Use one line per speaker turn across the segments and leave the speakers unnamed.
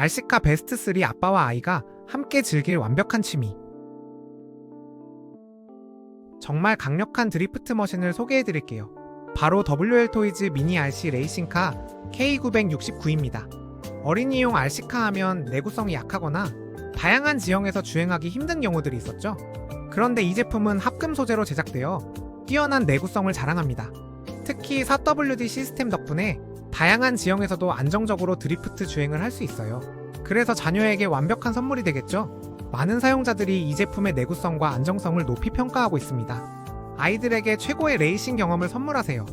RC카 베스트 3 아빠와 아이가 함께 즐길 완벽한 취미. 정말 강력한 드리프트 머신을 소개해 드릴게요. 바로 WL 토이즈 미니 RC 레이싱카 K969입니다. 어린이용 RC카 하면 내구성이 약하거나 다양한 지형에서 주행하기 힘든 경우들이 있었죠. 그런데 이 제품은 합금 소재로 제작되어 뛰어난 내구성을 자랑합니다. 특히 4WD 시스템 덕분에 다양한 지형에서도 안정적으로 드리프트 주행을 할 수 있어요. 그래서 자녀에게 완벽한 선물이 되겠죠? 많은 사용자들이 이 제품의 내구성과 안정성을 높이 평가하고 있습니다. 아이들에게 최고의 레이싱 경험을 선물하세요.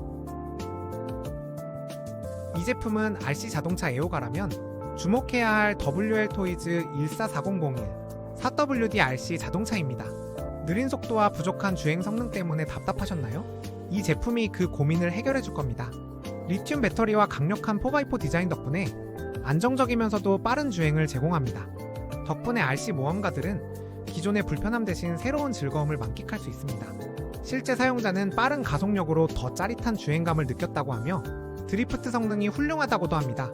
이 제품은 RC 자동차 애호가라면 주목해야 할 WL 토이즈 144001 4WD RC 자동차입니다. 느린 속도와 부족한 주행 성능 때문에 답답하셨나요? 이 제품이 그 고민을 해결해 줄 겁니다. 리튬 배터리와 강력한 4x4 디자인 덕분에 안정적이면서도 빠른 주행을 제공합니다. 덕분에 RC 모험가들은 기존의 불편함 대신 새로운 즐거움을 만끽할 수 있습니다. 실제 사용자는 빠른 가속력으로 더 짜릿한 주행감을 느꼈다고 하며 드리프트 성능이 훌륭하다고도 합니다.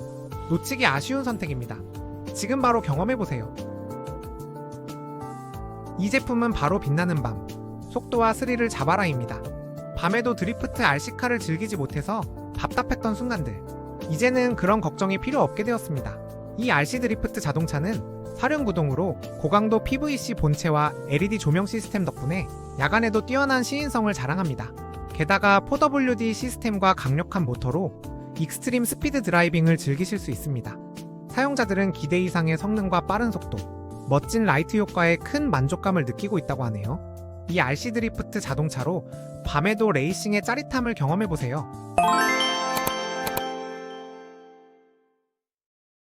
놓치기 아쉬운 선택입니다. 지금 바로 경험해보세요. 이 제품은 바로 빛나는 밤, 속도와 스릴을 잡아라입니다. 밤에도 드리프트 RC카를 즐기지 못해서 답답했던 순간들. 이제는 그런 걱정이 필요 없게 되었습니다. 이 RC 드리프트 자동차는 사륜 구동으로 고강도 PVC 본체와 LED 조명 시스템 덕분에 야간에도 뛰어난 시인성을 자랑합니다. 게다가 4WD 시스템과 강력한 모터로 익스트림 스피드 드라이빙을 즐기실 수 있습니다. 사용자들은 기대 이상의 성능과 빠른 속도, 멋진 라이트 효과에 큰 만족감을 느끼고 있다고 하네요. 이 RC 드리프트 자동차로 밤에도 레이싱의 짜릿함을 경험해보세요.